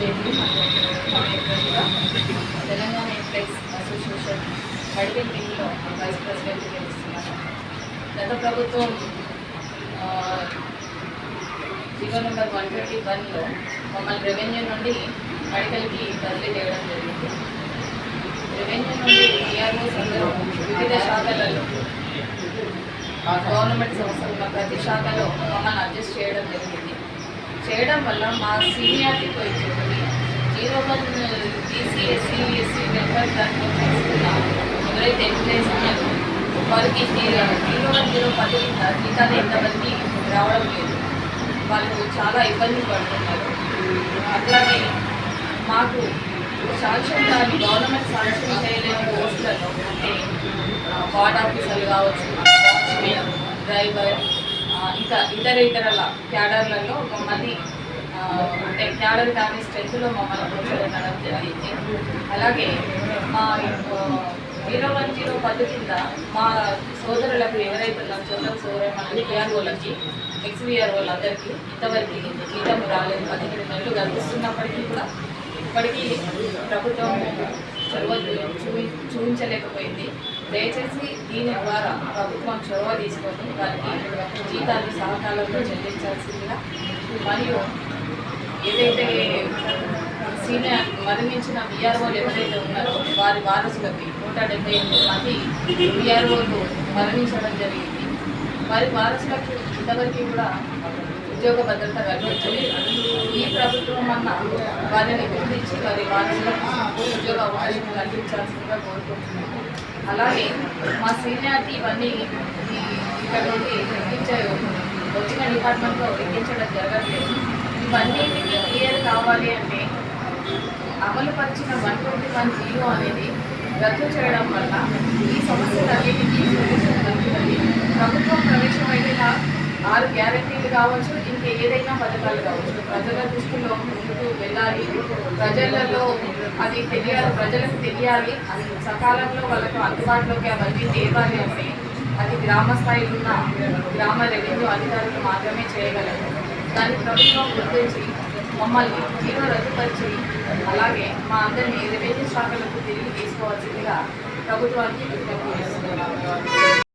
JP Telangana employees association medical వింగ్లో vice president చేస్తున్నాను గత ప్రభుత్వం జీవో నెంబర్ వన్ ట్వంటీ వన్లో మమ్మల్ని రెవెన్యూ నుండి మెడికల్కి బదిలీ చేయడం జరిగింది. రెవెన్యూ నుండి టీఆర్ఓస్ అందరూ వివిధ శాఖలలో గవర్నమెంట్ సంస్థలు ప్రతి శాఖలో మమ్మల్ని అడ్జస్ట్ చేయడం జరిగింది. చేయడం వల్ల మా సీనియారిటీ పోయింది. Zero one BC SC SC member దాంట్లో ఎవరైతే ఎంప్లాయీస్ ఉన్నారో వాళ్ళకి జీరో వన్ జీరో పది కింద జీతాలు ఎంతమంది రావడం లేదు. వాళ్ళు చాలా ఇబ్బంది పడుతున్నారు. అట్లాగే మాకు శాంక్షన్ కానీ గవర్నమెంట్ శాంక్షన్ చేయలేని పోస్టులలో అంటే వార్డ్ ఆఫీసర్లు కావచ్చు వాచ్మెన్ డ్రైవర్ ఆ, ఇంకా ఇతర ఇతర క్యాడర్లలో మమ్మల్ని క్యాడర్ కానీ స్ట్రెంత్లో మమ్మల్ని కూర్చోబెట్టడం జరిగింది. అలాగే మా జీరో వన్ జీరో పది కింద మా సోదరులకు ఎవరైతే ఉన్నారో సోదర సోదరు మన పిఆర్ఓలకి ఎక్స్ విఆర్ఓలందరికీ ఇంతవరకు జీతం రాలేదు. పదిహేను నెలలు కల్పిస్తున్నప్పటికీ కూడా ఇప్పటికీ ప్రభుత్వం చొరవ చూపి చూపించలేకపోయింది. దయచేసి దీని ద్వారా ప్రభుత్వం చొరవ తీసుకొని వారికి జీతాలు సహకారంలో చెల్లించాల్సిందిగా మరియు ఏదైతే సీనియర్ మరణించిన విఆర్ఓలు ఎవరైతే ఉన్నారో వారి వారసులకి నూట డెబ్బై ఎనిమిది మంది విఆర్ఓలు మరణించడం జరిగింది. వారి వారసులకు ఇంతవరకు కూడా ఉద్యోగ భద్రత కల్పించలేదు ఈ ప్రభుత్వం అన్న వారిని గుర్తించి వారి వారసులకు ఉద్యోగ అవకాశం కల్పించాల్సిందిగా కోరుకుంటున్నాము. అలాగే మా సీనియారిటీ ఇవన్నీ ఇక్కడ నుండి ఎక్కించే వచ్చిన డిపార్ట్మెంట్లో ఎక్కించడం జరగట్లేదు. ఇవన్నీ క్లియర్ కావాలి అంటే అమలుపరిచిన వన్ ట్వంటీ వన్ జీరో అనేది రద్దు చేయడం వల్ల ఈ సమస్యలన్నిటికీ సొల్యూషన్ దొరుకుతుంది. ప్రభుత్వం ప్రవేశమైన ఆరు గ్యారంటీలు కావచ్చు ఇంకా ఏదైనా పథకాలు కావచ్చు. ప్రజల దృష్టిలో ముందుకు వెళ్ళాలి. ప్రజలలో అది తెలియాలి ప్రజలకు తెలియాలి. అది సకాలంలో వాళ్ళకు అందుబాటులోకి అవన్నీ తేవాలి అంటే అది గ్రామ స్థాయిలో ఉన్న గ్రామ రెవెన్యూ అధికారులు మాత్రమే చేయగలరు. దాన్ని ప్రభుత్వం గుర్తించి మమ్మల్ని జీరో రద్దుపరిచి అలాగే మా అందరినీ రెవెన్యూ శాఖలకు తిరిగి తీసుకోవాల్సిందిగా ప్రభుత్వానికి విజ్ఞప్తి చేస్తున్నాం